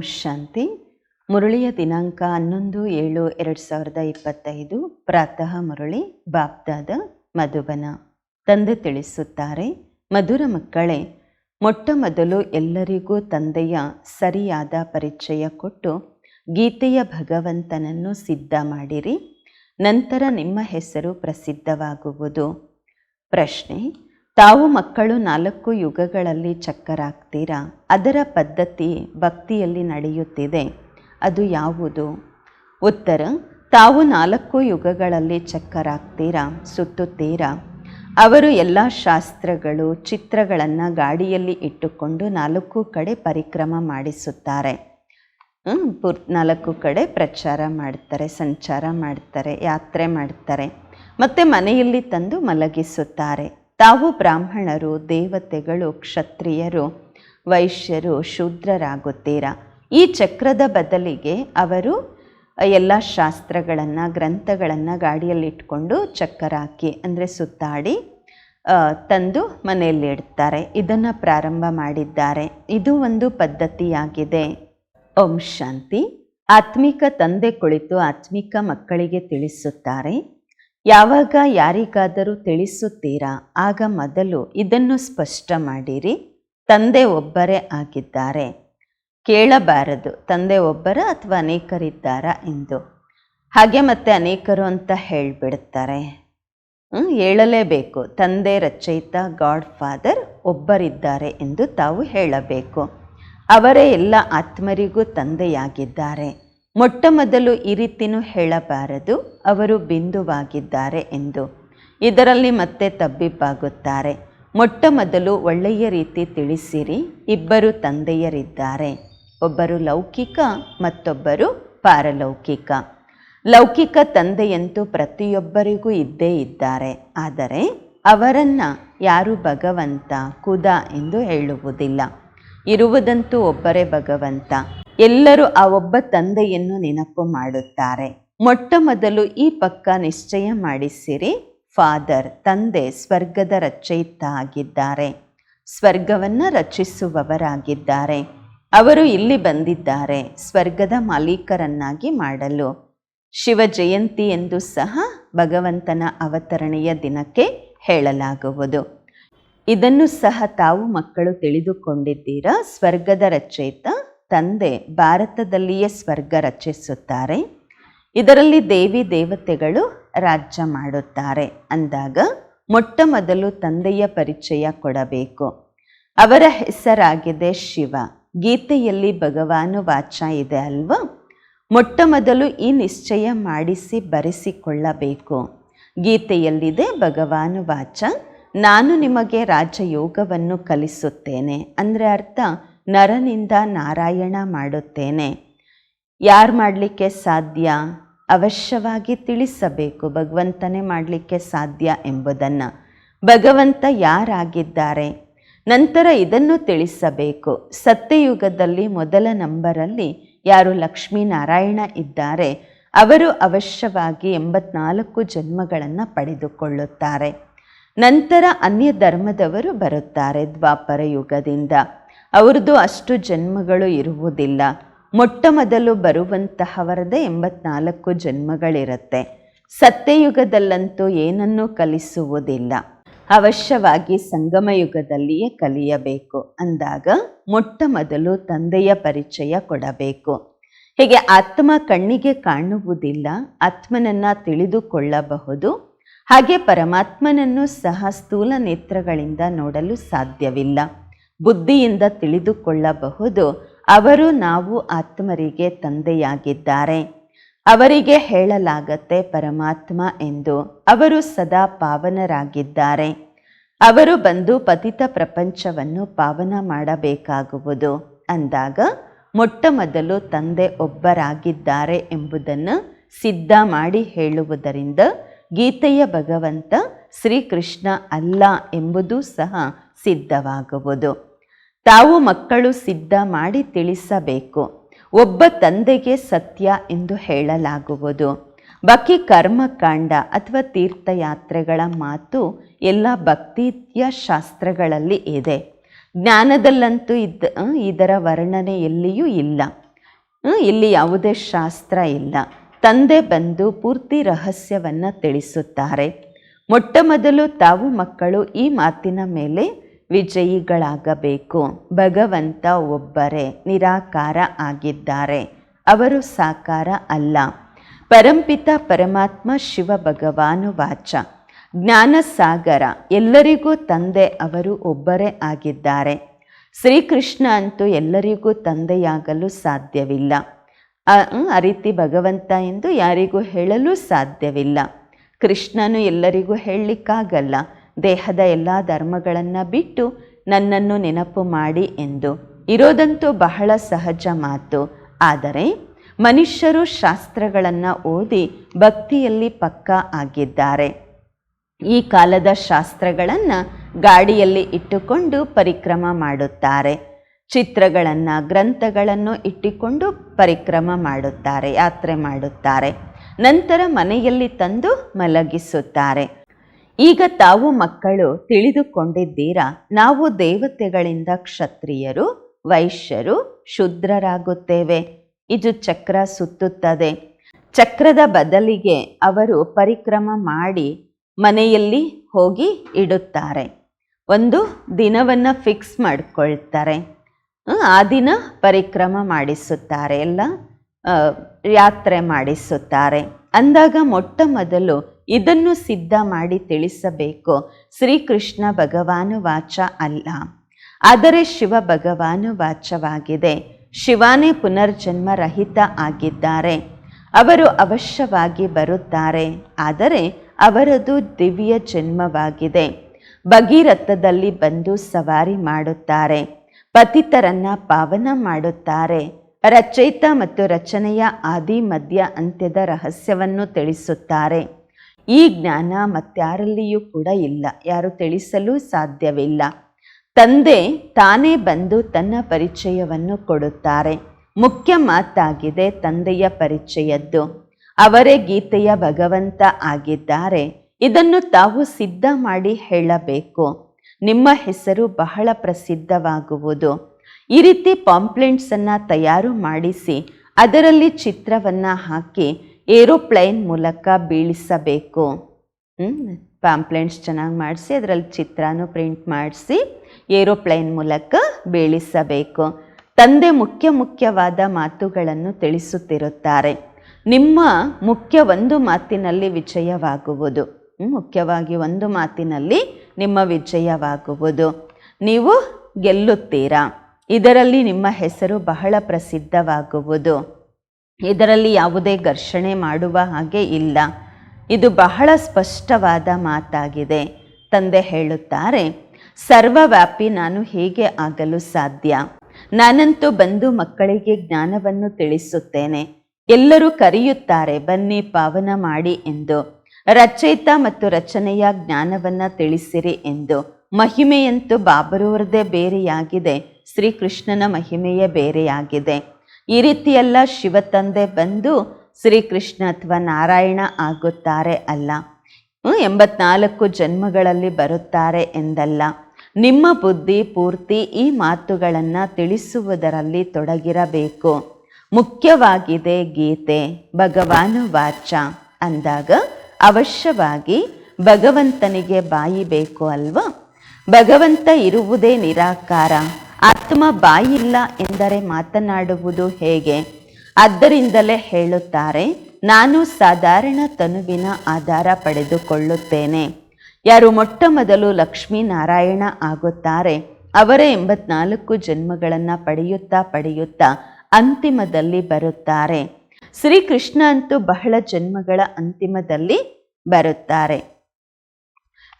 ಶಾಂತಿ. ಮುರಳಿಯ ದಿನಾಂಕ ಹನ್ನೊಂದು ಏಳು ಎರಡು ಸಾವಿರದ ಇಪ್ಪತ್ತೈದು. ಪ್ರಾತಃ ಮುರಳಿ, ಬಾಪ್ದಾದ, ಮಧುಬನ. ತಂದೆ ತಿಳಿಸುತ್ತಾರೆ, ಮಧುರ ಮಕ್ಕಳೇ, ಮೊಟ್ಟ ಮೊದಲು ಎಲ್ಲರಿಗೂ ತಂದೆಯ ಸರಿಯಾದ ಪರಿಚಯ ಕೊಟ್ಟು ಗೀತೆಯ ಭಗವಂತನನ್ನು ಸಿದ್ಧ ಮಾಡಿರಿ. ನಂತರ ನಿಮ್ಮ ಹೆಸರು ಪ್ರಸಿದ್ಧವಾಗುವುದು. ಪ್ರಶ್ನೆ ತಾವು ಮಕ್ಕಳು ನಾಲ್ಕು ಯುಗಗಳಲ್ಲಿ ಚಕ್ಕರಾಗ್ತೀರಾ? ಅದರ ಪದ್ಧತಿ ಭಕ್ತಿಯಲ್ಲಿ ನಡೆಯುತ್ತಿದೆ. ಅದು ಯಾವುದು? ಉತ್ತರ, ತಾವು ನಾಲ್ಕು ಯುಗಗಳಲ್ಲಿ ಚಕ್ಕರಾಗ್ತೀರಾ? ಸುತ್ತುತ್ತೀರಾ? ಅವರು ಎಲ್ಲ ಶಾಸ್ತ್ರಗಳು, ಚಿತ್ರಗಳನ್ನು ಗಾಡಿಯಲ್ಲಿ ಇಟ್ಟುಕೊಂಡು ನಾಲ್ಕು ಕಡೆ ಪರಿಕ್ರಮ ಮಾಡಿಸುತ್ತಾರೆ. ಪುರ್, ನಾಲ್ಕು ಕಡೆ ಪ್ರಚಾರ ಮಾಡ್ತಾರೆ, ಸಂಚಾರ ಮಾಡ್ತಾರೆ, ಯಾತ್ರೆ ಮಾಡ್ತಾರೆ. ಮತ್ತು ಮನೆಯಲ್ಲಿ ತಂದು ಮಲಗಿಸುತ್ತಾರೆ. ತಾವು ಬ್ರಾಹ್ಮಣರು, ದೇವತೆಗಳು, ಕ್ಷತ್ರಿಯರು, ವೈಶ್ಯರು, ಶೂದ್ರರಾಗುತ್ತೀರಾ? ಈ ಚಕ್ರದ ಬದಲಿಗೆ ಅವರು ಎಲ್ಲ ಶಾಸ್ತ್ರಗಳನ್ನು, ಗ್ರಂಥಗಳನ್ನು ಗಾಡಿಯಲ್ಲಿಟ್ಕೊಂಡು ಚಕ್ಕರ ಹಾಕಿ ಅಂದರೆ ಸುತ್ತಾಡಿ ತಂದು ಮನೆಯಲ್ಲಿ ಇಡ್ತಾರೆ. ಇದನ್ನು ಪ್ರಾರಂಭ ಮಾಡಿದ್ದಾರೆ. ಇದು ಒಂದು ಪದ್ಧತಿಯಾಗಿದೆ. ಓಂ ಶಾಂತಿ. ಆತ್ಮಿಕ ತಂದೆ ಕುಳಿತು ಆತ್ಮಿಕ ಮಕ್ಕಳಿಗೆ ತಿಳಿಸುತ್ತಾರೆ. ಯಾವಾಗ ಯಾರಿಗಾದರೂ ತಿಳಿಸುತ್ತೀರಾ? ಆಗ ಮೊದಲು ಇದನ್ನು ಸ್ಪಷ್ಟ ಮಾಡಿರಿ. ತಂದೆ ಒಬ್ಬರೇ ಆಗಿದ್ದಾರೆ. ಕೇಳಬಾರದು. ತಂದೆ ಒಬ್ಬರ ಅಥವಾ ಅನೇಕರಿದ್ದಾರಾ ಎಂದು. ಹಾಗೆ ಮತ್ತೆ ಅನೇಕರು ಅಂತ ಹೇಳಿಬಿಡ್ತಾರೆ. ಹ್ಞೂ ಹೇಳಲೇಬೇಕು. ತಂದೆ ರಚಯಿತ ಗಾಡ್ ಫಾದರ್ ಒಬ್ಬರಿದ್ದಾರೆ ಎಂದು ತಾವು ಹೇಳಬೇಕು. ಅವರೇ ಎಲ್ಲ ಆತ್ಮರಿಗೂ ತಂದೆಯಾಗಿದ್ದಾರೆ. ಮೊಟ್ಟ ಮೊದಲು ಈ ರೀತಿನೂ ಹೇಳಬಾರದು. ಅವರು ಬಿಂದುವಾಗಿದ್ದಾರೆ ಎಂದು. ಇದರಲ್ಲಿ ಮತ್ತೆ ತಬ್ಬಿಬ್ಬಾಗುತ್ತಾರೆ. ಮೊಟ್ಟ ಮೊದಲು ಒಳ್ಳೆಯ ರೀತಿ ತಿಳಿಸಿರಿ. ಇಬ್ಬರು ತಂದೆಯರಿದ್ದಾರೆ. ಒಬ್ಬರು ಲೌಕಿಕ, ಮತ್ತೊಬ್ಬರು ಪಾರಲೌಕಿಕ. ಲೌಕಿಕ ತಂದೆಯಂತೂ ಪ್ರತಿಯೊಬ್ಬರಿಗೂ ಇದ್ದೇ ಇದ್ದಾರೆ. ಆದರೆ ಅವರನ್ನು ಯಾರು ಭಗವಂತ, ಕುದ ಎಂದು ಹೇಳುವುದಿಲ್ಲ. ಇರುವುದಂತೂ ಒಬ್ಬರೇ ಭಗವಂತ. ಎಲ್ಲರೂ ಆ ಒಬ್ಬ ತಂದೆಯನ್ನು ನೆನಪು ಮಾಡುತ್ತಾರೆ. ಮೊಟ್ಟ ಮೊದಲು ಈ ಪಕ್ಕ ನಿಶ್ಚಯ ಮಾಡಿಸಿರಿ, ಫಾದರ್, ತಂದೆ ಸ್ವರ್ಗದ ರಚಯಿತ ಆಗಿದ್ದಾರೆ ಸ್ವರ್ಗವನ್ನು ರಚಿಸುವವರಾಗಿದ್ದಾರೆ. ಅವರು ಇಲ್ಲಿ ಬಂದಿದ್ದಾರೆ, ಸ್ವರ್ಗದ ಮಾಲೀಕರನ್ನಾಗಿ ಮಾಡಲು. ಶಿವ ಜಯಂತಿ ಎಂದು ಸಹ ಭಗವಂತನ ಅವತರಣೆಯ ದಿನಕ್ಕೆ ಹೇಳಲಾಗುವುದು. ಇದನ್ನು ಸಹ ತಾವು ಮಕ್ಕಳು ತಿಳಿದುಕೊಂಡಿದ್ದೀರಾ? ಸ್ವರ್ಗದ ರಚಯಿತ? ತಂದೆ ಭಾರತದಲ್ಲಿಯೇ ಸ್ವರ್ಗ ರಚಿಸುತ್ತಾರೆ. ಇದರಲ್ಲಿ ದೇವಿ ದೇವತೆಗಳು ರಾಜ್ಯ ಮಾಡುತ್ತಾರೆ ಅಂದಾಗ ಮೊಟ್ಟ ಮೊದಲು ತಂದೆಯ ಪರಿಚಯ ಕೊಡಬೇಕು. ಅವರ ಹೆಸರಾಗಿದೆ ಶಿವ. ಗೀತೆಯಲ್ಲಿ ಭಗವಾನು ವಾಚ ಇದೆ ಅಲ್ವಾ? ಮೊಟ್ಟ ಮೊದಲು ಈ ನಿಶ್ಚಯ ಮಾಡಿಸಿ ಬರೆಸಿಕೊಳ್ಳಬೇಕು. ಗೀತೆಯಲ್ಲಿದೆ ಭಗವಾನು ವಾಚ. ನಾನು ನಿಮಗೆ ರಾಜಯೋಗವನ್ನು ಕಲಿಸುತ್ತೇನೆ. ಅಂದರೆ ಅರ್ಥ ನರನಿಂದ ನಾರಾಯಣ ಮಾಡುತ್ತೇನೆ. ಯಾರು ಮಾಡಲಿಕ್ಕೆ ಸಾಧ್ಯ? ಅವಶ್ಯವಾಗಿ ತಿಳಿಸಬೇಕು. ಭಗವಂತನೇ ಮಾಡಲಿಕ್ಕೆ ಸಾಧ್ಯ ಎಂಬುದನ್ನು. ಭಗವಂತ ಯಾರಾಗಿದ್ದಾರೆ? ನಂತರ ಇದನ್ನು ತಿಳಿಸಬೇಕು. ಸತ್ಯಯುಗದಲ್ಲಿ ಮೊದಲ ನಂಬರಲ್ಲಿ ಯಾರು ಲಕ್ಷ್ಮೀನಾರಾಯಣ ಇದ್ದಾರೆ, ಅವರು ಅವಶ್ಯವಾಗಿ ಎಂಬತ್ನಾಲ್ಕು ಜನ್ಮಗಳನ್ನು ಪಡೆದುಕೊಳ್ಳುತ್ತಾರೆ. ನಂತರ ಅನ್ಯ ಧರ್ಮದವರು ಬರುತ್ತಾರೆ ದ್ವಾಪರ ಯುಗದಿಂದ. ಅವ್ರದ್ದು ಅಷ್ಟು ಜನ್ಮಗಳು ಇರುವುದಿಲ್ಲ. ಮೊಟ್ಟ ಮೊದಲು ಬರುವಂತಹವರದೇ ಎಂಬತ್ನಾಲ್ಕು ಜನ್ಮಗಳಿರುತ್ತೆ. ಸತ್ಯಯುಗದಲ್ಲಂತೂ ಏನನ್ನೂ ಕಲಿಸುವುದಿಲ್ಲ. ಅವಶ್ಯವಾಗಿ ಸಂಗಮಯುಗದಲ್ಲಿಯೇ ಕಲಿಯಬೇಕು. ಅಂದಾಗ ಮೊಟ್ಟ ಮೊದಲು ತಂದೆಯ ಪರಿಚಯ ಕೊಡಬೇಕು. ಹೀಗೆ ಆತ್ಮ ಕಣ್ಣಿಗೆ ಕಾಣುವುದಿಲ್ಲ, ಆತ್ಮನನ್ನ ತಿಳಿದುಕೊಳ್ಳಬಹುದು. ಹಾಗೆ ಪರಮಾತ್ಮನನ್ನು ಸಹ ಸ್ಥೂಲ ನೇತ್ರಗಳಿಂದ ನೋಡಲು ಸಾಧ್ಯವಿಲ್ಲ. ಬುದ್ಧಿಯಿಂದ ತಿಳಿದುಕೊಳ್ಳಬಹುದು. ಅವರು ನಾವು ಆತ್ಮರಿಗೆ ತಂದೆಯಾಗಿದ್ದಾರೆ. ಅವರಿಗೆ ಹೇಳಲಾಗತ್ತೆ ಪರಮಾತ್ಮ ಎಂದು. ಅವರು ಸದಾ ಪಾವನರಾಗಿದ್ದಾರೆ. ಅವರು ಬಂದು ಪತಿತ ಪ್ರಪಂಚವನ್ನು ಪಾವನ ಮಾಡಬೇಕಾಗುವುದು. ಅಂದಾಗ ಮೊಟ್ಟ ಮೊದಲು ತಂದೆ ಒಬ್ಬರಾಗಿದ್ದಾರೆ ಎಂಬುದನ್ನು ಸಿದ್ಧ ಮಾಡಿ ಹೇಳುವುದರಿಂದ ಗೀತೆಯ ಭಗವಂತ ಶ್ರೀಕೃಷ್ಣ ಅಲ್ಲ ಎಂಬುದೂ ಸಹ ಸಿದ್ಧವಾಗುವುದು. ತಾವು ಮಕ್ಕಳು ಸಿದ್ಧ ಮಾಡಿ ತಿಳಿಸಬೇಕು. ಒಬ್ಬ ತಂದೆಗೆ ಸತ್ಯ ಎಂದು ಹೇಳಲಾಗುವುದು. ಬಾಕಿ ಕರ್ಮಕಾಂಡ ಅಥವಾ ತೀರ್ಥಯಾತ್ರೆಗಳ ಮಾತು ಎಲ್ಲ ಭಕ್ತಿಯ ಶಾಸ್ತ್ರಗಳಲ್ಲಿ ಇದೆ. ಜ್ಞಾನದಲ್ಲಂತೂ ಇದ್ದ ಇದರ ವರ್ಣನೆ ಎಲ್ಲಿಯೂ ಇಲ್ಲ. ಇಲ್ಲಿ ಯಾವುದೇ ಶಾಸ್ತ್ರ ಇಲ್ಲ. ತಂದೆ ಬಂದು ಪೂರ್ತಿ ರಹಸ್ಯವನ್ನು ತಿಳಿಸುತ್ತಾರೆ. ಮೊಟ್ಟ ಮೊದಲು ತಾವು ಮಕ್ಕಳು ಈ ಮಾತಿನ ಮೇಲೆ ವಿಜಯಿಗಳಾಗಬೇಕು. ಭಗವಂತ ಒಬ್ಬರೇ, ನಿರಾಕಾರ ಆಗಿದ್ದಾರೆ. ಅವರು ಸಾಕಾರ ಅಲ್ಲ. ಪರಂಪಿತ ಪರಮಾತ್ಮ ಶಿವ ಭಗವಾನು ವಾಚ ಜ್ಞಾನ ಸಾಗರ ಎಲ್ಲರಿಗೂ ತಂದೆ ಅವರು ಒಬ್ಬರೇ ಆಗಿದ್ದಾರೆ. ಶ್ರೀಕೃಷ್ಣ ಅಂತೂ ಎಲ್ಲರಿಗೂ ತಂದೆಯಾಗಲು ಸಾಧ್ಯವಿಲ್ಲ. ಆ ರೀತಿ ಭಗವಂತ ಎಂದು ಯಾರಿಗೂ ಹೇಳಲು ಸಾಧ್ಯವಿಲ್ಲ. ಕೃಷ್ಣನು ಎಲ್ಲರಿಗೂ ಹೇಳಲಿಕ್ಕಾಗಲ್ಲ. ದೇಹದ ಎಲ್ಲ ಧರ್ಮಗಳನ್ನು ಬಿಟ್ಟು ನನ್ನನ್ನು ನೆನಪು ಮಾಡಿ ಎಂದು. ಇರೋದಂತೂ ಬಹಳ ಸಹಜ ಮಾತು. ಆದರೆ ಮನುಷ್ಯರು ಶಾಸ್ತ್ರಗಳನ್ನು ಓದಿ ಭಕ್ತಿಯಲ್ಲಿ ಪಕ್ಕಾ ಆಗಿದ್ದಾರೆ. ಈ ಕಾಲದ ಶಾಸ್ತ್ರಗಳನ್ನು ಗಾಡಿಯಲ್ಲಿ ಇಟ್ಟುಕೊಂಡು ಪರಿಕ್ರಮ ಮಾಡುತ್ತಾರೆ. ಚಿತ್ರಗಳನ್ನು, ಗ್ರಂಥಗಳನ್ನು ಇಟ್ಟುಕೊಂಡು ಪರಿಕ್ರಮ ಮಾಡುತ್ತಾರೆ, ಯಾತ್ರೆ ಮಾಡುತ್ತಾರೆ. ನಂತರ ಮನೆಯಲ್ಲಿ ತಂದು ಮಲಗಿಸುತ್ತಾರೆ. ಈಗ ತಾವು ಮಕ್ಕಳು ತಿಳಿದುಕೊಂಡಿದ್ದೀರಾ? ನಾವು ದೇವತೆಗಳಿಂದ ಕ್ಷತ್ರಿಯರು, ವೈಶ್ಯರು ಶೂದ್ರರಾಗುತ್ತೇವೆ. ಇದು ಚಕ್ರ ಸುತ್ತುತ್ತದೆ. ಚಕ್ರದ ಬದಲಿಗೆ ಅವರು ಪರಿಕ್ರಮ ಮಾಡಿ ಮನೆಯಲ್ಲಿ ಹೋಗಿ ಇಡುತ್ತಾರೆ. ಒಂದು ದಿನವನ್ನು ಫಿಕ್ಸ್ ಮಾಡಿಕೊಳ್ತಾರೆ. ಆ ದಿನ ಪರಿಕ್ರಮ ಮಾಡಿಸುತ್ತಾರೆ, ಎಲ್ಲ ಯಾತ್ರೆ ಮಾಡಿಸುತ್ತಾರೆ. ಅಂದಾಗ ಮೊಟ್ಟ ಮೊದಲು ಇದನ್ನು ಸಿದ್ಧ ಮಾಡಿ ತಿಳಿಸಬೇಕು. ಶ್ರೀಕೃಷ್ಣ ಭಗವಾನು ವಾಚ ಅಲ್ಲ. ಆದರೆ ಶಿವ ಭಗವಾನು ವಾಚವಾಗಿದೆ. ಶಿವಾನೇ ಪುನರ್ಜನ್ಮ ರಹಿತ ಆಗಿದ್ದಾರೆ. ಅವರು ಅವಶ್ಯವಾಗಿ ಬರುತ್ತಾರೆ. ಆದರೆ ಅವರದು ದಿವ್ಯ ಜನ್ಮವಾಗಿದೆ. ಭಗೀರಥದಲ್ಲಿ ಬಂದು ಸವಾರಿ ಮಾಡುತ್ತಾರೆ. ಪತಿತರನ್ನ ಪಾವನ ಮಾಡುತ್ತಾರೆ. ರಚಯಿತ ಮತ್ತು ರಚನೆಯ ಆದಿ ಮಧ್ಯ ಅಂತ್ಯದ ರಹಸ್ಯವನ್ನು ತಿಳಿಸುತ್ತಾರೆ. ಈ ಜ್ಞಾನ ಮತ್ಯಾರಲ್ಲಿಯೂ ಕೂಡ ಇಲ್ಲ. ಯಾರು ತಿಳಿಸಲು ಸಾಧ್ಯವಿಲ್ಲ. ತಂದೆ ತಾನೇ ಬಂದು ತನ್ನ ಪರಿಚಯವನ್ನು ಕೊಡುತ್ತಾರೆ. ಮುಖ್ಯ ಮಾತಾಗಿದೆ ತಂದೆಯ ಪರಿಚಯದ್ದು. ಅವರೇ ಗೀತೆಯ ಭಗವಂತ ಆಗಿದ್ದಾರೆ. ಇದನ್ನು ತಾವು ಸಿದ್ಧ ಮಾಡಿ ಹೇಳಬೇಕು. ನಿಮ್ಮ ಹೆಸರು ಬಹಳ ಪ್ರಸಿದ್ಧವಾಗುವುದು. ಈ ರೀತಿ ಪಾಂಪ್ಲೆಂಟ್ಸನ್ನು ತಯಾರು ಮಾಡಿಸಿ ಅದರಲ್ಲಿ ಚಿತ್ರವನ್ನು ಹಾಕಿ ಏರೋಪ್ಲೇನ್ ಮೂಲಕ ಬೀಳಿಸಬೇಕು. ಪಾಂಪ್ಲೆಂಟ್ಸ್ ಚೆನ್ನಾಗಿ ಮಾಡಿಸಿ, ಅದರಲ್ಲಿ ಚಿತ್ರನೂ ಪ್ರಿಂಟ್ ಮಾಡಿಸಿ ಏರೋಪ್ಲೇನ್ ಮೂಲಕ ಬೀಳಿಸಬೇಕು. ತಂದೆ ಮುಖ್ಯ ಮುಖ್ಯವಾದ ಮಾತುಗಳನ್ನು ತಿಳಿಸುತ್ತಿರುತ್ತಾರೆ. ನಿಮ್ಮ ಮುಖ್ಯ ಒಂದು ಮಾತಿನಲ್ಲಿ ವಿಜಯವಾಗುವುದು. ಮುಖ್ಯವಾಗಿ ಒಂದು ಮಾತಿನಲ್ಲಿ ನಿಮ್ಮ ವಿಜಯವಾಗುವುದು. ನೀವು ಗೆಲ್ಲುತ್ತೀರಾ? ಇದರಲ್ಲಿ ನಿಮ್ಮ ಹೆಸರು ಬಹಳ ಪ್ರಸಿದ್ಧವಾಗುವುದು. ಇದರಲ್ಲಿ ಯಾವುದೇ ಘರ್ಷಣೆ ಮಾಡುವ ಹಾಗೆ ಇಲ್ಲ. ಇದು ಬಹಳ ಸ್ಪಷ್ಟವಾದ ಮಾತಾಗಿದೆ. ತಂದೆ ಹೇಳುತ್ತಾರೆ, ಸರ್ವವ್ಯಾಪಿ ನಾನು ಹೇಗೆ ಆಗಲು ಸಾಧ್ಯ? ನಾನಂತೂ ಬಂದು ಮಕ್ಕಳಿಗೆ ಜ್ಞಾನವನ್ನು ತಿಳಿಸುತ್ತೇನೆ. ಎಲ್ಲರೂ ಕರೆಯುತ್ತಾರೆ, ಬನ್ನಿ ಪಾವನ ಮಾಡಿ ಎಂದು. ರಚಯಿತ ಮತ್ತು ರಚನೆಯ ಜ್ಞಾನವನ್ನ ತಿಳಿಸಿರಿ ಎಂದು. ಮಹಿಮೆಯಂತೂ ಬಾಬರವರದೇ ಬೇರೆಯಾಗಿದೆ. ಶ್ರೀಕೃಷ್ಣನ ಮಹಿಮೆಯೇ ಬೇರೆಯಾಗಿದೆ. ಈ ರೀತಿಯೆಲ್ಲ ಶಿವ ತಂದೆ ಬಂದು ಶ್ರೀಕೃಷ್ಣ ಅಥವಾ ನಾರಾಯಣ ಆಗುತ್ತಾರೆ ಅಲ್ಲ. ಎಂಬತ್ನಾಲ್ಕು ಜನ್ಮಗಳಲ್ಲಿ ಬರುತ್ತಾರೆ ಎಂದಲ್ಲ. ನಿಮ್ಮ ಬುದ್ಧಿ, ಪೂರ್ತಿ ಈ ಮಾತುಗಳನ್ನು ತಿಳಿಸುವುದರಲ್ಲಿ ತೊಡಗಿರಬೇಕು. ಮುಖ್ಯವಾಗಿದೆ ಗೀತೆ, ಭಗವಾನು ವಾಚ ಅಂದಾಗ ಅವಶ್ಯವಾಗಿ ಭಗವಂತನಿಗೆ ಬಾಯಿ ಬೇಕು ಅಲ್ವಾ? ಭಗವಂತ ಇರುವುದೇ ನಿರಾಕಾರ. ಆತ್ಮ ಬಾಯಿಲ್ಲ ಎಂದರೆ ಮಾತನಾಡುವುದು ಹೇಗೆ? ಆದ್ದರಿಂದಲೇ ಹೇಳುತ್ತಾರೆ, ನಾನು ಸಾಧಾರಣ ತನುವಿನ ಆಧಾರ ಪಡೆದುಕೊಳ್ಳುತ್ತೇನೆ. ಯಾರು ಮೊಟ್ಟ ಮೊದಲು ಲಕ್ಷ್ಮೀನಾರಾಯಣ ಆಗುತ್ತಾರೆ, ಅವರೇ ಎಂಬತ್ನಾಲ್ಕು ಜನ್ಮಗಳನ್ನು ಪಡೆಯುತ್ತಾ ಪಡೆಯುತ್ತಾ ಅಂತಿಮದಲ್ಲಿ ಬರುತ್ತಾರೆ. ಶ್ರೀಕೃಷ್ಣ ಅಂತೂ ಬಹಳ ಜನ್ಮಗಳ ಅಂತಿಮದಲ್ಲಿ ಬರುತ್ತಾರೆ.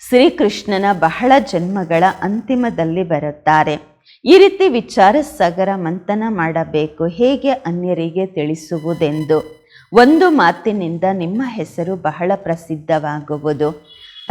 ಶ್ರೀಕೃಷ್ಣನ ಬಹಳ ಜನ್ಮಗಳ ಅಂತಿಮದಲ್ಲಿ ಬರುತ್ತಾರೆ. ಈ ರೀತಿ ವಿಚಾರ ಸಾಗರ ಮಂಥನ ಮಾಡಬೇಕು. ಹೇಗೆ ಅನ್ಯರಿಗೆ ತಿಳಿಸುವುದೆಂದು. ಒಂದು ಮಾತಿನಿಂದ ನಿಮ್ಮ ಹೆಸರು ಬಹಳ ಪ್ರಸಿದ್ಧವಾಗುವುದು.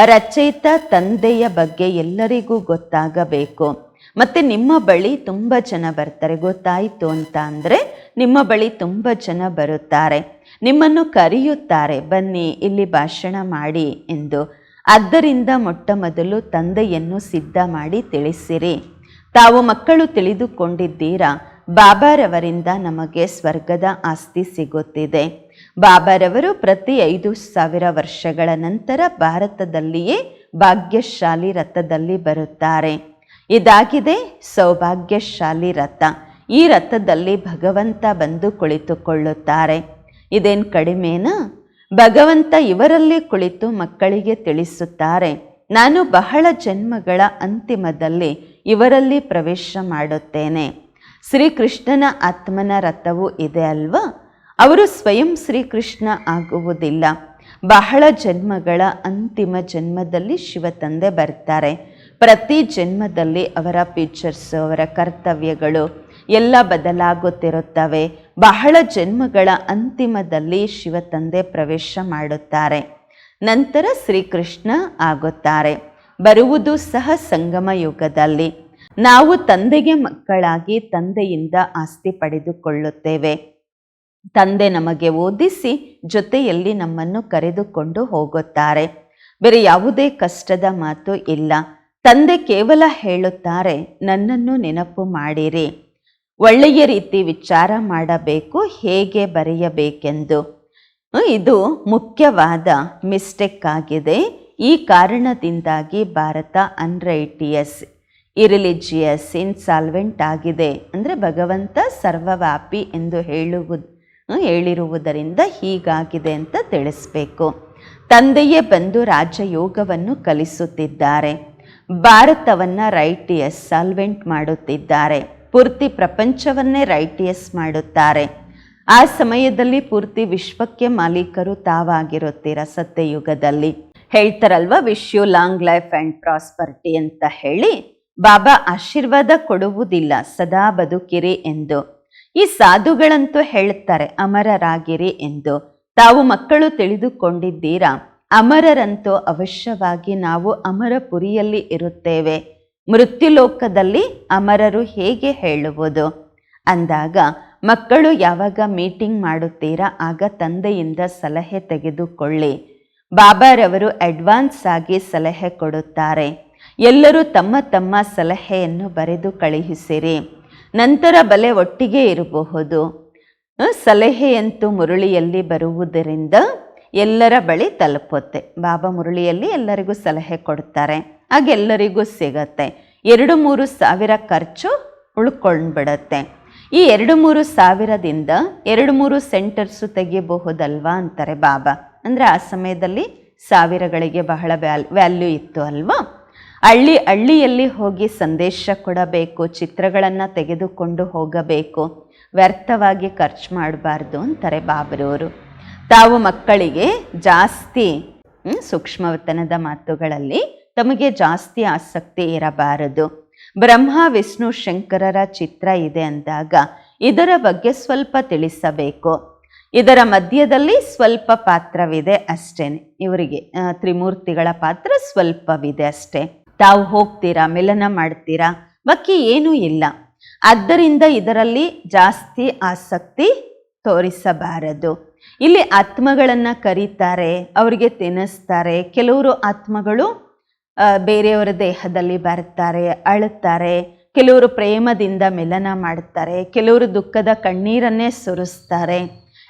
ರಚಯಿತ ತಂದೆಯ ಬಗ್ಗೆ ಎಲ್ಲರಿಗೂ ಗೊತ್ತಾಗಬೇಕು. ಮತ್ತು ನಿಮ್ಮ ಬಳಿ ತುಂಬ ಜನ ಬರ್ತಾರೆ. ಗೊತ್ತಾಯಿತು ಅಂತ ಅಂದರೆ ನಿಮ್ಮ ಬಳಿ ತುಂಬ ಜನ ಬರುತ್ತಾರೆ. ನಿಮ್ಮನ್ನು ಕರೆಯುತ್ತಾರೆ. ಬನ್ನಿ, ಇಲ್ಲಿ ಭಾಷಣ ಮಾಡಿ ಎಂದು. ಆದ್ದರಿಂದ ಮೊಟ್ಟ ಮೊದಲು ತಂದೆಯನ್ನು ಸಿದ್ಧ ಮಾಡಿ ತಿಳಿಸಿರಿ. ತಾವು ಮಕ್ಕಳು ತಿಳಿದುಕೊಂಡಿದ್ದೀರಾ? ಬಾಬಾರವರಿಂದ ನಮಗೆ ಸ್ವರ್ಗದ ಆಸ್ತಿ ಸಿಗುತ್ತಿದೆ. ಬಾಬಾರವರು ಪ್ರತಿ ಐದು ಸಾವಿರ ವರ್ಷಗಳ ನಂತರ ಭಾರತದಲ್ಲಿಯೇ ಭಾಗ್ಯಶಾಲಿ ರಥದಲ್ಲಿ ಬರುತ್ತಾರೆ. ಇದಾಗಿದೆ ಸೌಭಾಗ್ಯಶಾಲಿ ರಥ. ಈ ರಥದಲ್ಲಿ ಭಗವಂತ ಬಂದು ಕುಳಿತುಕೊಳ್ಳುತ್ತಾರೆ. ಇದೇನು ಕಡಿಮೆನಾ? ಭಗವಂತ ಇವರಲ್ಲಿ ಕುಳಿತು ಮಕ್ಕಳಿಗೆ ತಿಳಿಸುತ್ತಾರೆ. ನಾನು ಬಹಳ ಜನ್ಮಗಳ ಅಂತಿಮದಲ್ಲಿ ಇವರಲ್ಲಿ ಪ್ರವೇಶ ಮಾಡುತ್ತೇನೆ. ಶ್ರೀಕೃಷ್ಣನ ಆತ್ಮನ ರಥವು ಇದೆ ಅಲ್ವಾ? ಅವರು ಸ್ವಯಂ ಶ್ರೀಕೃಷ್ಣ ಆಗುವುದಿಲ್ಲ. ಬಹಳ ಜನ್ಮಗಳ ಅಂತಿಮ ಜನ್ಮದಲ್ಲಿ ಶಿವ ತಂದೆ ಬರ್ತಾರೆ. ಪ್ರತಿ ಜನ್ಮದಲ್ಲಿ ಅವರ ಫೀಚರ್ಸ್ ಅವರ ಕರ್ತವ್ಯಗಳು ಎಲ್ಲ ಬದಲಾಗುತ್ತಿರುತ್ತವೆ. ಬಹಳ ಜನ್ಮಗಳ ಅಂತಿಮದಲ್ಲಿ ಶಿವ ತಂದೆ ಪ್ರವೇಶ ಮಾಡುತ್ತಾರೆ. ನಂತರ ಶ್ರೀಕೃಷ್ಣ ಆಗುತ್ತಾರೆ. ಬರುವುದು ಸಹ ಸಂಗಮ ಯುಗದಲ್ಲಿ. ನಾವು ತಂದೆಗೆ ಮಕ್ಕಳಾಗಿ ತಂದೆಯಿಂದ ಆಸ್ತಿ ಪಡೆದುಕೊಳ್ಳುತ್ತೇವೆ. ತಂದೆ ನಮಗೆ ಓದಿಸಿ ಜೊತೆಯಲ್ಲಿ ನಮ್ಮನ್ನು ಕರೆದುಕೊಂಡು ಹೋಗುತ್ತಾರೆ. ಬೇರೆ ಯಾವುದೇ ಕಷ್ಟದ ಮಾತು ಇಲ್ಲ. ತಂದೆ ಕೇವಲ ಹೇಳುತ್ತಾರೆ, ನನ್ನನ್ನು ನೆನಪು ಮಾಡಿರಿ. ಒಳ್ಳೆಯ ರೀತಿ ವಿಚಾರ ಮಾಡಬೇಕು, ಹೇಗೆ ಬರೆಯಬೇಕೆಂದು. ಇದು ಮುಖ್ಯವಾದ ಮಿಸ್ಟೇಕ್ ಆಗಿದೆ. ಈ ಕಾರಣದಿಂದಾಗಿ ಭಾರತ ಅನ್ರೈಟಿಯಸ್ ಇರಿಲಿಜಿಯಸ್ ಇನ್ಸಾಲ್ವೆಂಟ್ ಆಗಿದೆ. ಅಂದರೆ ಭಗವಂತ ಸರ್ವವ್ಯಾಪಿ ಎಂದು ಹೇಳುವುದು ಹೇಳಿರುವುದರಿಂದ ಹೀಗಾಗಿದೆ ಅಂತ ತಿಳಿಸ್ಬೇಕು. ತಂದೆಯೇ ಬಂದು ರಾಜಯೋಗವನ್ನು ಕಲಿಸುತ್ತಿದ್ದಾರೆ. ಭಾರತವನ್ನು ರೈಟಿಯಸ್ ಸಾಲ್ವೆಂಟ್ ಮಾಡುತ್ತಿದ್ದಾರೆ. ಪೂರ್ತಿ ಪ್ರಪಂಚವನ್ನೇ ರೈಟಿಯಸ್ ಮಾಡುತ್ತಾರೆ. ಆ ಸಮಯದಲ್ಲಿ ಪೂರ್ತಿ ವಿಶ್ವಕ್ಕೆ ಮಾಲೀಕರು ತಾವಾಗಿರುತ್ತೀರ ಸತ್ಯಯುಗದಲ್ಲಿ? ಹೇಳ್ತಾರಲ್ವಾ wish you long life and prosperity ಅಂತ ಹೇಳಿ, ಬಾಬಾ ಆಶೀರ್ವಾದ ಕೊಡುವುದಿಲ್ಲ, ಸದಾ ಬದುಕಿರಿ ಎಂದು. ಈ ಸಾಧುಗಳಂತೂ ಹೇಳ್ತಾರೆ, ಅಮರರಾಗಿರಿ ಎಂದು. ತಾವು ಮಕ್ಕಳು ತಿಳಿದುಕೊಂಡಿದ್ದೀರಾ? ಅಮರರಂತೂ ಅವಶ್ಯವಾಗಿ ನಾವು ಅಮರಪುರಿಯಲ್ಲಿ ಇರುತ್ತೇವೆ. ಮೃತ್ಯುಲೋಕದಲ್ಲಿ ಅಮರರು ಹೇಗೆ ಹೇಳುವುದು? ಅಂದಾಗ, ಮಕ್ಕಳು ಯಾವಾಗ ಮೀಟಿಂಗ್ ಮಾಡುತ್ತೀರಾ? ಆಗ ತಂದೆಯಿಂದ ಸಲಹೆ ತೆಗೆದುಕೊಳ್ಳಿ. ಬಾಬಾರವರು ಅಡ್ವಾನ್ಸ್ ಆಗಿ ಸಲಹೆ ಕೊಡುತ್ತಾರೆ. ಎಲ್ಲರೂ ತಮ್ಮ ತಮ್ಮ ಸಲಹೆಯನ್ನು ಬರೆದು ಕಳುಹಿಸಿರಿ. ನಂತರ ಬಲೆ ಒಟ್ಟಿಗೆ ಇರಬಹುದು. ಸಲಹೆಯಂತೂ ಮುರುಳಿಯಲ್ಲಿ ಬರುವುದರಿಂದ ಎಲ್ಲರ ಬಳಿ ತಲುಪುತ್ತೆ. ಬಾಬಾ ಮುರುಳಿಯಲ್ಲಿ ಎಲ್ಲರಿಗೂ ಸಲಹೆ ಕೊಡ್ತಾರೆ. ಹಾಗೆಲ್ಲರಿಗೂ ಸಿಗತ್ತೆ. ಎರಡು ಮೂರು ಸಾವಿರ ಖರ್ಚು ಉಳ್ಕೊಂಡ್ಬಿಡತ್ತೆ. ಈ ಎರಡು ಮೂರು ಸಾವಿರದಿಂದ ಎರಡು ಮೂರು ಸೆಂಟರ್ಸು ತೆಗಿಬಹುದಲ್ವಾ ಅಂತಾರೆ ಬಾಬಾ. ಅಂದರೆ ಆ ಸಮಯದಲ್ಲಿ ಸಾವಿರಗಳಿಗೆ ಬಹಳ ವ್ಯಾಲ್, ವ್ಯಾಲ್ಯೂ ಇತ್ತು ಅಲ್ವಾ? ಹಳ್ಳಿ, ಹಳ್ಳಿಯಲ್ಲಿ ಹೋಗಿ ಸಂದೇಶ ಕೊಡಬೇಕು, ಚಿತ್ರಗಳನ್ನು ತೆಗೆದುಕೊಂಡು ಹೋಗಬೇಕು, ವ್ಯರ್ಥವಾಗಿ ಖರ್ಚು ಮಾಡಬಾರ್ದು ಅಂತಾರೆ ಬಾಬರವರು. ತಾವು ಮಕ್ಕಳಿಗೆ ಜಾಸ್ತಿ ಸೂಕ್ಷ್ಮವತನದ ಮಾತುಗಳಲ್ಲಿ ತಮಗೆ ಜಾಸ್ತಿ ಆಸಕ್ತಿ ಇರಬಾರದು. ಬ್ರಹ್ಮ, ವಿಷ್ಣು, ಶಂಕರರ ಚಿತ್ರ ಇದೆ ಅಂದಾಗ ಇದರ ಬಗ್ಗೆ ಸ್ವಲ್ಪ ತಿಳಿಸಬೇಕು. ಇದರ ಮಧ್ಯದಲ್ಲಿ ಸ್ವಲ್ಪ ಪಾತ್ರವಿದೆ ಅಷ್ಟೇನೆ ಇವರಿಗೆ ತ್ರಿಮೂರ್ತಿಗಳ ಪಾತ್ರ ಸ್ವಲ್ಪವಿದೆ ಅಷ್ಟೇ. ತಾವು ಹೋಗ್ತೀರಾ, ಮಿಲನ ಮಾಡ್ತೀರಾ ಬಾಕಿ ಏನೂ ಇಲ್ಲ. ಆದ್ದರಿಂದ ಇದರಲ್ಲಿ ಜಾಸ್ತಿ ಆಸಕ್ತಿ ತೋರಿಸಬಾರದು. ಇಲ್ಲಿ ಆತ್ಮಗಳನ್ನು ಕರೀತಾರೆ, ಅವರಿಗೆ ತಿನ್ನಿಸ್ತಾರೆ. ಕೆಲವರು ಆತ್ಮಗಳು ಬೇರೆಯವರ ದೇಹದಲ್ಲಿ ಬರ್ತಾರೆ, ಅಳುತ್ತಾರೆ. ಕೆಲವರು ಪ್ರೇಮದಿಂದ ಮಿಲನ ಮಾಡ್ತಾರೆ. ಕೆಲವರು ದುಃಖದ ಕಣ್ಣೀರನ್ನೇ ಸುರಿಸ್ತಾರೆ.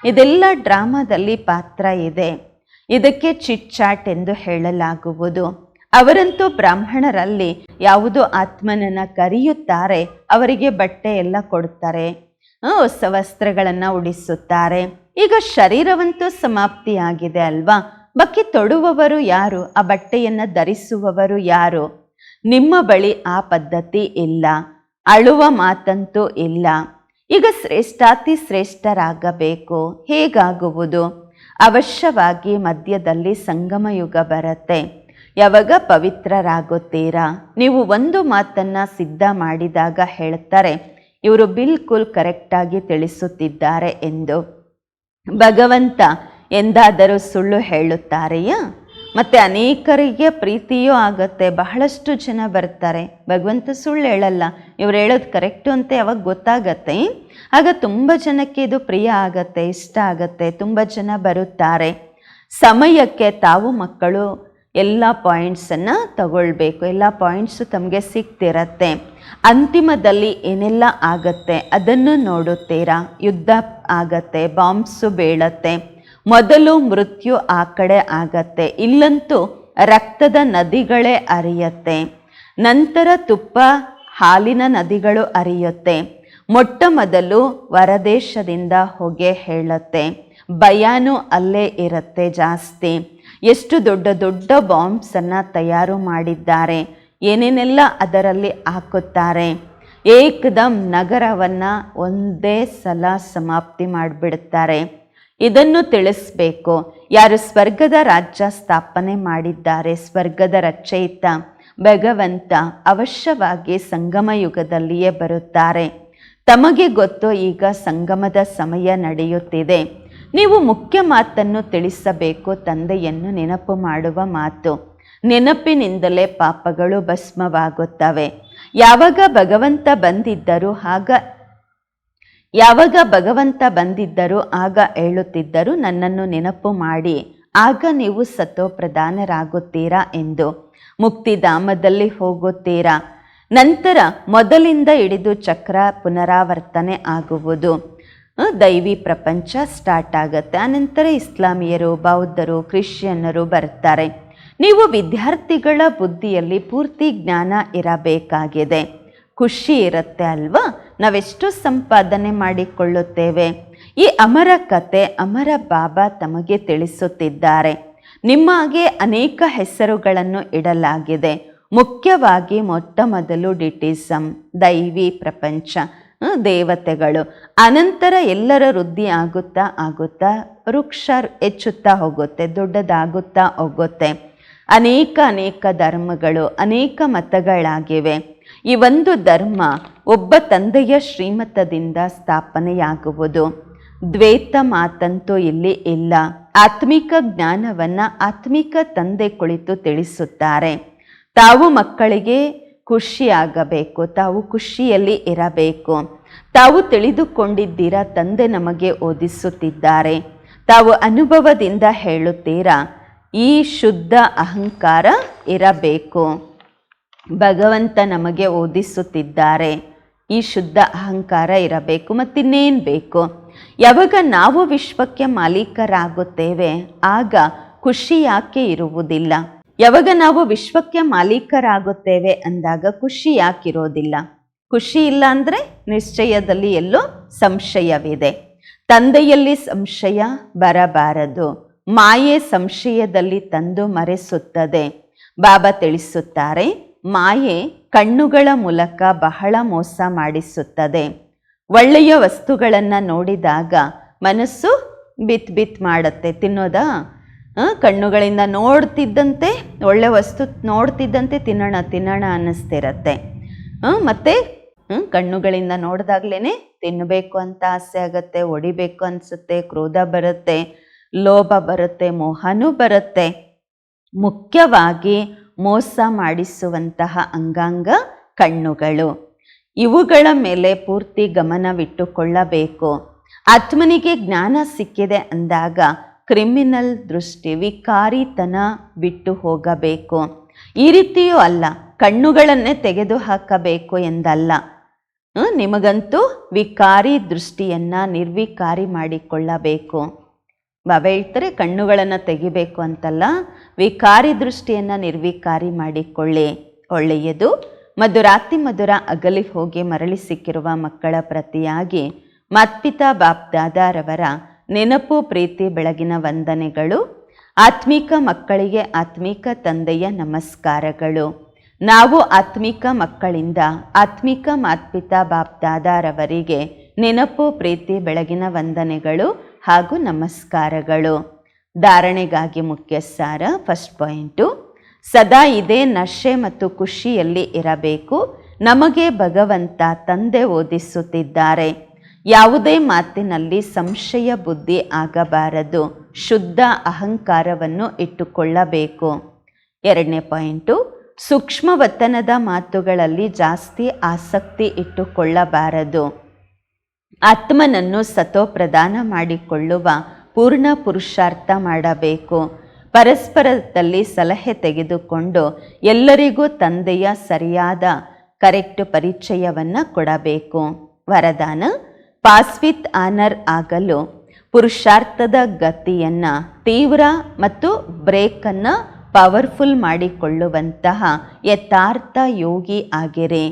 ಇದೆಲ್ಲ ಡ್ರಾಮಾದಲ್ಲಿ ಪಾತ್ರ ಇದೆ. ಇದಕ್ಕೆ ಚಿಟ್ ಚಾಟ್ ಎಂದು ಹೇಳಲಾಗುವುದು. ಅವರಂತೂ ಬ್ರಾಹ್ಮಣರಲ್ಲಿ ಯಾವುದು ಆತ್ಮನನ್ನ ಕರೆಯುತ್ತಾರೆ, ಅವರಿಗೆ ಬಟ್ಟೆ ಎಲ್ಲ ಕೊಡುತ್ತಾರೆ ಹೊಸ ವಸ್ತ್ರಗಳನ್ನು ಉಡಿಸುತ್ತಾರೆ. ಈಗ ಶರೀರವಂತೂ ಸಮಾಪ್ತಿಯಾಗಿದೆ ಅಲ್ವಾ? ಬಕ್ಕಿ ತೊಡುವವರು ಯಾರು? ಆ ಬಟ್ಟೆಯನ್ನು ಧರಿಸುವವರು ಯಾರು? ನಿಮ್ಮ ಬಳಿ ಆ ಪದ್ಧತಿ ಇಲ್ಲ. ಅಳುವ ಮಾತಂತೂ ಇಲ್ಲ. ಈಗ ಶ್ರೇಷ್ಠಾತಿ ಶ್ರೇಷ್ಠರಾಗಬೇಕು. ಹೇಗಾಗುವುದು? ಅವಶ್ಯವಾಗಿ ಮಧ್ಯದಲ್ಲಿ ಸಂಗಮ ಯುಗ ಬರುತ್ತೆ. ಯಾವಾಗ ಪವಿತ್ರರಾಗುತ್ತೀರಾ? ನೀವು ಒಂದು ಮಾತನ್ನು ಸಿದ್ಧ ಮಾಡಿದಾಗ ಹೇಳ್ತಾರೆ, ಇವರು ಬಿಲ್ಕುಲ್ ಕರೆಕ್ಟಾಗಿ ತಿಳಿಸುತ್ತಿದ್ದಾರೆ ಎಂದು. ಭಗವಂತ ಎಂದಾದರೂ ಸುಳ್ಳು ಹೇಳುತ್ತಾರೆಯಾ? ಮತ್ತು ಅನೇಕರಿಗೆ ಪ್ರೀತಿಯೂ ಆಗುತ್ತೆ. ಬಹಳಷ್ಟು ಜನ ಬರ್ತಾರೆ. ಭಗವಂತ ಸುಳ್ಳು ಹೇಳಲ್ಲ. ಇವ್ರು ಹೇಳೋದು ಕರೆಕ್ಟು ಅಂತ ಯಾವಾಗ ಗೊತ್ತಾಗತ್ತೆ? ಆಗ ತುಂಬ ಜನಕ್ಕೆ ಇದು ಪ್ರಿಯ ಆಗತ್ತೆ, ಇಷ್ಟ ಆಗತ್ತೆ, ತುಂಬ ಜನ ಬರುತ್ತಾರೆ. ಸಮಯಕ್ಕೆ ತಾವು ಮಕ್ಕಳು ಎಲ್ಲ ಪಾಯಿಂಟ್ಸನ್ನು ತಗೊಳ್ಬೇಕು. ಎಲ್ಲ ಪಾಯಿಂಟ್ಸು ತಮಗೆ ಸಿಗ್ತಿರತ್ತೆ. ಅಂತಿಮದಲ್ಲಿ ಏನೆಲ್ಲ ಆಗತ್ತೆ ಅದನ್ನು ನೋಡುತ್ತೀರಾ? ಯುದ್ಧ ಆಗತ್ತೆ ಬಾಂಬ್ಸು ಬೀಳತ್ತೆ. ಮೊದಲು ಮೃತ್ಯು ಆ ಕಡೆ ಆಗತ್ತೆ, ಇಲ್ಲಂತೂ ರಕ್ತದ ನದಿಗಳೇ ಅರಿಯತ್ತೆ. ನಂತರ ತುಪ್ಪ, ಹಾಲಿನ ನದಿಗಳು ಅರಿಯುತ್ತೆ. ಮೊಟ್ಟ ಮೊದಲು ವರದೇಶದಿಂದ ಹೊಗೆ ಹೇಳುತ್ತೆ. ಭಯಾನೂ ಅಲ್ಲೇ ಇರುತ್ತೆ ಜಾಸ್ತಿ. ಎಷ್ಟು ದೊಡ್ಡ ದೊಡ್ಡ ಬಾಂಬ್ಸನ್ನು ತಯಾರು ಮಾಡಿದ್ದಾರೆ, ಏನೇನೆಲ್ಲ ಅದರಲ್ಲಿ ಹಾಕುತ್ತಾರೆ. ಏಕದಮ್ ನಗರವನ್ನು ಒಂದೇ ಸಲ ಸಮಾಪ್ತಿ ಮಾಡಿಬಿಡುತ್ತಾರೆ ಇದನ್ನು ತಿಳಿಸ್ಬೇಕು. ಯಾರು ಸ್ವರ್ಗದ ರಾಜ್ಯ ಸ್ಥಾಪನೆ ಮಾಡಿದ್ದಾರೆ, ಸ್ವರ್ಗದ ರಚಯಿತ ಭಗವಂತ ಅವಶ್ಯವಾಗಿ ಸಂಗಮ ಯುಗದಲ್ಲಿಯೇ ಬರುತ್ತಾರೆ. ತಮಗೆ ಗೊತ್ತು ಈಗ ಸಂಗಮದ ಸಮಯ ನಡೆಯುತ್ತಿದೆ. ನೀವು ಮುಖ್ಯ ಮಾತನ್ನು ತಿಳಿಸಬೇಕು, ತಂದೆಯನ್ನು ನೆನಪು ಮಾಡುವ ಮಾತು. ನೆನಪಿನಿಂದಲೇ ಪಾಪಗಳು ಭಸ್ಮವಾಗುತ್ತವೆ. ಯಾವಾಗ ಭಗವಂತ ಬಂದಿದ್ದರೂ ಆಗ ಯಾವಾಗ ಭಗವಂತ ಬಂದಿದ್ದರೂ ಆಗ ಹೇಳುತ್ತಿದ್ದರು, ನನ್ನನ್ನು ನೆನಪು ಮಾಡಿ, ಆಗ ನೀವು ಸತೋ ಪ್ರಧಾನರಾಗುತ್ತೀರಾ ಎಂದು. ಮುಕ್ತಿಧಾಮದಲ್ಲಿ ಹೋಗುತ್ತೀರಾ? ನಂತರ ಮೊದಲಿಂದ ಹಿಡಿದು ಚಕ್ರ ಪುನರಾವರ್ತನೆ ಆಗುವುದು. ದೈವಿ ಪ್ರಪಂಚ ಸ್ಟಾರ್ಟ್ ಆಗುತ್ತೆ. ಆನಂತರ ಇಸ್ಲಾಮಿಯರು, ಬೌದ್ಧರು, ಕ್ರಿಶ್ಚಿಯನ್ನರು ಬರ್ತಾರೆ. ನೀವು ವಿದ್ಯಾರ್ಥಿಗಳ ಬುದ್ಧಿಯಲ್ಲಿ ಪೂರ್ತಿ ಜ್ಞಾನ ಇರಬೇಕಾಗಿದೆ. ಖುಷಿ ಇರುತ್ತೆ ಅಲ್ವಾ? ನಾವೆಷ್ಟು ಸಂಪಾದನೆ ಮಾಡಿಕೊಳ್ಳುತ್ತೇವೆ? ಈ ಅಮರ ಕತೆ ಅಮರ ಬಾಬಾ ತಮಗೆ ತಿಳಿಸುತ್ತಿದ್ದಾರೆ. ನಿಮಗೆ ಅನೇಕ ಹೆಸರುಗಳನ್ನು ಇಡಲಾಗಿದೆ. ಮುಖ್ಯವಾಗಿ ಮೊಟ್ಟ ಮೊದಲು ಡಿಟಿಸಮ್ ದೈವಿ ಪ್ರಪಂಚ ದೇವತೆಗಳು. ಅನಂತರ ಎಲ್ಲರ ವೃದ್ಧಿ ಆಗುತ್ತಾ ಆಗುತ್ತಾ ವೃಕ್ಷ ಹೆಚ್ಚುತ್ತಾ ಹೋಗುತ್ತೆ, ದೊಡ್ಡದಾಗುತ್ತಾ ಹೋಗುತ್ತೆ. ಅನೇಕ ಅನೇಕ ಧರ್ಮಗಳು, ಅನೇಕ ಮತಗಳಾಗಿವೆ. ಈ ಒಂದು ಧರ್ಮ ಒಬ್ಬ ತಂದೆಯ ಶ್ರೀಮತದಿಂದ ಸ್ಥಾಪನೆಯಾಗುವುದು. ದ್ವೇತ ಮಾತಂತೂ ಇಲ್ಲಿ ಇಲ್ಲ. ಆತ್ಮಿಕ ಜ್ಞಾನವನ್ನ ಆತ್ಮಿಕ ತಂದೆ ಕುಳಿತು ತಿಳಿಸುತ್ತಾರೆ. ತಾವು ಮಕ್ಕಳಿಗೆ ಖುಷಿಯಾಗಬೇಕು, ತಾವು ಖುಷಿಯಲ್ಲಿ ಇರಬೇಕು. ತಾವು ತಿಳಿದುಕೊಂಡಿದ್ದೀರಾ ತಂದೆ ನಮಗೆ ಓದಿಸುತ್ತಿದ್ದಾರೆ. ತಾವು ಅನುಭವದಿಂದ ಹೇಳುತ್ತೀರಾ, ಈ ಶುದ್ಧ ಅಹಂಕಾರ ಇರಬೇಕು. ಭಗವಂತ ನಮಗೆ ಓದಿಸುತ್ತಿದ್ದಾರೆ. ಈ ಶುದ್ಧ ಅಹಂಕಾರ ಇರಬೇಕು ಮತ್ತಿನ್ನೇನು ಬೇಕು? ಯಾವಾಗ ನಾವು ವಿಶ್ವಕ್ಕೆ ಮಾಲೀಕರಾಗುತ್ತೇವೆ, ಆಗ ಖುಷಿ ಯಾಕೆ ಇರುವುದಿಲ್ಲ? ಯಾವಾಗ ನಾವು ವಿಶ್ವಕ್ಕೆ ಮಾಲೀಕರಾಗುತ್ತೇವೆ ಅಂದಾಗ ಖುಷಿ ಯಾಕಿರೋದಿಲ್ಲ? ಖುಷಿ ಇಲ್ಲ ಅಂದರೆ ನಿಶ್ಚಯದಲ್ಲಿ ಎಲ್ಲೋ ಸಂಶಯವಿದೆ. ತಂದೆಯಲ್ಲಿ ಸಂಶಯ ಬರಬಾರದು. ಮಾಯೆ ಸಂಶಯದಲ್ಲಿ ತಂದು ಮರೆಸುತ್ತದೆ. ಬಾಬಾ ತಿಳಿಸುತ್ತಾರೆ, ಮಾಯೆ ಕಣ್ಣುಗಳ ಮೂಲಕ ಬಹಳ ಮೋಸ ಮಾಡಿಸುತ್ತದೆ. ಒಳ್ಳೆಯ ವಸ್ತುಗಳನ್ನು ನೋಡಿದಾಗ ಮನಸ್ಸು ಬಿತ್ ಬಿತ್ ಮಾಡುತ್ತೆ. ತಿನ್ನೋದಾ? ಕಣ್ಣುಗಳಿಂದ ನೋಡ್ತಿದ್ದಂತೆ, ಒಳ್ಳೆ ವಸ್ತು ನೋಡ್ತಿದ್ದಂತೆ ತಿನ್ನೋಣ ತಿನ್ನೋಣ ಅನ್ನಿಸ್ತಿರತ್ತೆ. ಮತ್ತು ಕಣ್ಣುಗಳಿಂದ ನೋಡಿದಾಗ್ಲೇ ತಿನ್ನಬೇಕು ಅಂತ ಆಸೆ ಆಗುತ್ತೆ, ಹೊಡಿಬೇಕು ಅನಿಸುತ್ತೆ, ಕ್ರೋಧ ಬರುತ್ತೆ, ಲೋಭ ಬರುತ್ತೆ, ಮೋಹನೂ ಬರುತ್ತೆ. ಮುಖ್ಯವಾಗಿ ಮೋಸ ಮಾಡಿಸುವಂತಹ ಅಂಗಾಂಗ ಕಣ್ಣುಗಳು. ಇವುಗಳ ಮೇಲೆ ಪೂರ್ತಿ ಗಮನವಿಟ್ಟುಕೊಳ್ಳಬೇಕು. ಆತ್ಮನಿಗೆ ಜ್ಞಾನ ಸಿಕ್ಕಿದೆ ಅಂದಾಗ ಕ್ರಿಮಿನಲ್ ದೃಷ್ಟಿ ವಿಕಾರಿತನ ಬಿಟ್ಟು ಹೋಗಬೇಕು. ಈ ರೀತಿಯೂ ಅಲ್ಲ, ಕಣ್ಣುಗಳನ್ನೇ ತೆಗೆದು ಹಾಕಬೇಕು ಎಂದಲ್ಲ ನಿಮಗಂತೂ ವಿಕಾರಿ ದೃಷ್ಟಿಯನ್ನು ನಿರ್ವಿಕಾರಿ ಮಾಡಿಕೊಳ್ಳಬೇಕು. ಬಾಬಾ ಹೇಳ್ತಾರೆ ಕಣ್ಣುಗಳನ್ನು ತೆಗಿಬೇಕು ಅಂತಲ್ಲ, ವಿಕಾರಿ ದೃಷ್ಟಿಯನ್ನು ನಿರ್ವಿಕಾರಿ ಮಾಡಿಕೊಳ್ಳಿ. ಒಳ್ಳೆಯದು. ಮಧುರಾತಿ ಮಧುರ ಅಗಲಿ ಹೋಗಿ ಮರಳಿ ಸಿಕ್ಕಿರುವ ಮಕ್ಕಳ ಪ್ರತಿಯಾಗಿ ಮತ್ಪಿತಾ ಬಾಪ್ದಾದಾರವರ ನೆನಪು ಪ್ರೀತಿ ಬೆಳಗಿನ ವಂದನೆಗಳು. ಆತ್ಮಿಕ ಮಕ್ಕಳಿಗೆ ಆತ್ಮಿಕ ತಂದೆಯ ನಮಸ್ಕಾರಗಳು. ನಾವು ಆತ್ಮಿಕ ಮಕ್ಕಳಿಂದ ಆತ್ಮಿಕ ಮಾತ್ಪಿತಾ ಬಾಪ್ದಾದಾರವರಿಗೆ ನೆನಪು ಪ್ರೀತಿ ಬೆಳಗಿನ ವಂದನೆಗಳು. ಹಾಗೂ ನಮಸ್ಕಾರಗಳು. ಧಾರಣೆಗಾಗಿ ಮುಖ್ಯ ಸಾರ ಫಸ್ಟ್ ಪಾಯಿಂಟು ಸದಾ ಇದೇ ನಶೆ ಮತ್ತು ಖುಷಿಯಲ್ಲಿ ಇರಬೇಕು. ನಮಗೆ ಭಗವಂತ ತಂದೆ ಓದಿಸುತ್ತಿದ್ದಾರೆ. ಯಾವುದೇ ಮಾತಿನಲ್ಲಿ ಸಂಶಯ, ಬುದ್ಧಿ ಆಗಬಾರದು. ಶುದ್ಧ ಅಹಂಕಾರವನ್ನು ಇಟ್ಟುಕೊಳ್ಳಬೇಕು. ಎರಡನೇ ಪಾಯಿಂಟು ಸೂಕ್ಷ್ಮ ವತನದ ಮಾತುಗಳಲ್ಲಿ ಜಾಸ್ತಿ ಆಸಕ್ತಿ ಇಟ್ಟುಕೊಳ್ಳಬಾರದು. ಆತ್ಮನನ್ನು ಸತೋ ಪ್ರದಾನ ಮಾಡಿಕೊಳ್ಳುವ ಪೂರ್ಣ ಪುರುಷಾರ್ಥ ಮಾಡಬೇಕು. ಪರಸ್ಪರದಲ್ಲಿ ಸಲಹೆ ತೆಗೆದುಕೊಂಡು ಎಲ್ಲರಿಗೂ ತಂದೆಯ ಸರಿಯಾದ ಕರೆಕ್ಟ್ ಪರಿಚಯವನ್ನು ಕೊಡಬೇಕು. ವರದಾನ ಪಾಸ್ ವಿತ್ ಆನರ್ ಆಗಲು ಪುರುಷಾರ್ಥದ ಗತಿಯನ್ನು, ತೀವ್ರ ಮತ್ತು ಬ್ರೇಕನ್ನು ಪವರ್ಫುಲ್ ಮಾಡಿಕೊಳ್ಳುವಂತಹ ಯಥಾರ್ಥ ಯೋಗಿ ಆಗಿರಿ.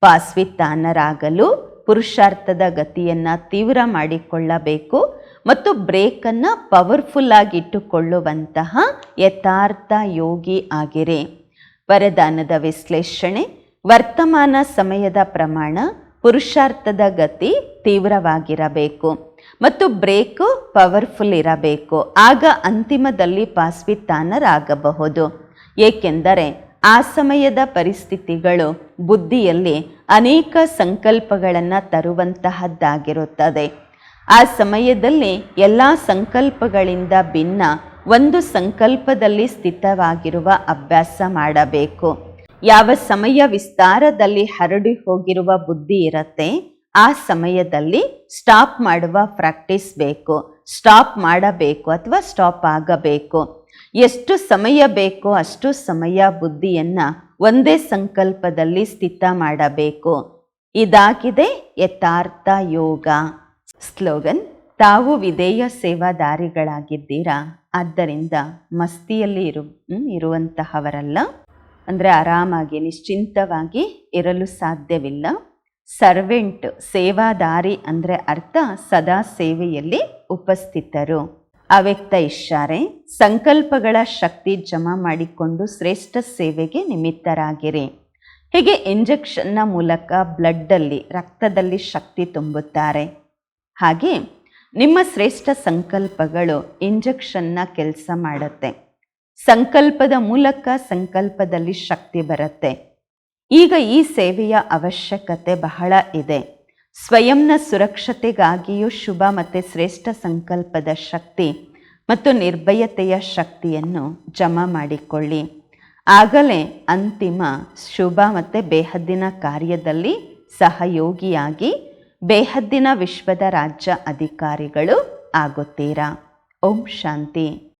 ಪಾಸ್ವಿತ್ತಾನರಾಗಲು ಪುರುಷಾರ್ಥದ ಗತಿಯನ್ನು ತೀವ್ರ ಮಾಡಿಕೊಳ್ಳಬೇಕು ಮತ್ತು ಬ್ರೇಕನ್ನು ಪವರ್ಫುಲ್ ಆಗಿಟ್ಟುಕೊಳ್ಳುವಂತಹ ಯಥಾರ್ಥ ಯೋಗಿ ಆಗಿರಿ. ವರದಾನದ ವಿಶ್ಲೇಷಣೆ, ವರ್ತಮಾನ ಸಮಯದ ಪ್ರಮಾಣ, ಪುರುಷಾರ್ಥದ ಗತಿ ತೀವ್ರವಾಗಿರಬೇಕು ಮತ್ತು ಬ್ರೇಕು ಪವರ್ಫುಲ್ ಇರಬೇಕು. ಆಗ ಅಂತಿಮದಲ್ಲಿ ಪಾಸ್ವಿತಾನರಾಗಬಹುದು. ಏಕೆಂದರೆ ಆ ಸಮಯದ ಪರಿಸ್ಥಿತಿಗಳು ಬುದ್ಧಿಯಲ್ಲಿ ಅನೇಕ ಸಂಕಲ್ಪಗಳನ್ನು ತರುವಂತಹದ್ದಾಗಿರುತ್ತದೆ. ಆ ಸಮಯದಲ್ಲಿ ಎಲ್ಲ ಸಂಕಲ್ಪಗಳಿಂದ ಭಿನ್ನ ಒಂದು ಸಂಕಲ್ಪದಲ್ಲಿ ಸ್ಥಿತವಾಗಿರುವ ಅಭ್ಯಾಸ ಮಾಡಬೇಕು. ಯಾವ ಸಮಯ ವಿಸ್ತಾರದಲ್ಲಿ ಹರಡಿ ಹೋಗಿರುವ ಬುದ್ಧಿ ಇರತ್ತೆ, ಆ ಸಮಯದಲ್ಲಿ ಸ್ಟಾಪ್ ಮಾಡುವ ಪ್ರಾಕ್ಟೀಸ್ ಬೇಕು. ಸ್ಟಾಪ್ ಮಾಡಬೇಕು ಅಥವಾ ಸ್ಟಾಪ್ ಆಗಬೇಕು. ಎಷ್ಟು ಸಮಯ ಬೇಕೋ ಅಷ್ಟು ಸಮಯ ಬುದ್ಧಿಯನ್ನು ಒಂದೇ ಸಂಕಲ್ಪದಲ್ಲಿ ಸ್ಥಿತ ಮಾಡಬೇಕು. ಇದಾಗಿದೆ ಯಥಾರ್ಥ ಯೋಗ. ಸ್ಲೋಗನ್, ತಾವು ವಿಧೇಯ ಸೇವಾದಾರಿಗಳಾಗಿದ್ದೀರಾ? ಆದ್ದರಿಂದ ಮಸ್ತಿಯಲ್ಲಿ ಇರು ಇರುವಂತಹವರಲ್ಲ. ಅಂದರೆ ಆರಾಮಾಗಿ, ನಿಶ್ಚಿಂತವಾಗಿ ಇರಲು ಸಾಧ್ಯವಿಲ್ಲ. ಸರ್ವೆಂಟ್, ಸೇವಾದಾರಿ ಅಂದರೆ ಅರ್ಥ ಸದಾ ಸೇವೆಯಲ್ಲಿ ಉಪಸ್ಥಿತರು. ಅವ್ಯಕ್ತ ಇಶಾರೆ ಸಂಕಲ್ಪಗಳ ಶಕ್ತಿ ಜಮಾ ಮಾಡಿಕೊಂಡು ಶ್ರೇಷ್ಠ ಸೇವೆಗೆ ನಿಮಿತ್ತರಾಗಿರಿ. ಹೀಗೆ ಇಂಜೆಕ್ಷನ್ನ ಮೂಲಕ ಬ್ಲಡ್ಡಲ್ಲಿ, ರಕ್ತದಲ್ಲಿ ಶಕ್ತಿ ತುಂಬುತ್ತಾರೆ. ಹಾಗೆ ನಿಮ್ಮ ಶ್ರೇಷ್ಠ ಸಂಕಲ್ಪಗಳು ಇಂಜೆಕ್ಷನ್ನ ಕೆಲಸ ಮಾಡುತ್ತೆ. ಸಂಕಲ್ಪದ ಮೂಲಕ ಸಂಕಲ್ಪದಲ್ಲಿ ಶಕ್ತಿ ಬರುತ್ತೆ. ಈಗ ಈ ಸೇವೆಯ ಅವಶ್ಯಕತೆ ಬಹಳ ಇದೆ. ಸ್ವಯಂನ ಸುರಕ್ಷತೆಗಾಗಿಯೂ ಶುಭ ಮತ್ತು ಶ್ರೇಷ್ಠ ಸಂಕಲ್ಪದ ಶಕ್ತಿ ಮತ್ತು ನಿರ್ಭಯತೆಯ ಶಕ್ತಿಯನ್ನು ಜಮಾ ಮಾಡಿಕೊಳ್ಳಿ. ಆಗಲೇ ಅಂತಿಮ ಶುಭ ಮತ್ತು ಬೇಹದ್ದಿನ ಕಾರ್ಯದಲ್ಲಿ ಸಹಯೋಗಿಯಾಗಿ ಬೇಹದ್ದಿನ ವಿಶ್ವದ ರಾಜ್ಯ ಅಧಿಕಾರಿಗಳು ಆಗುತ್ತೀರಾ? ಓಂ ಶಾಂತಿ.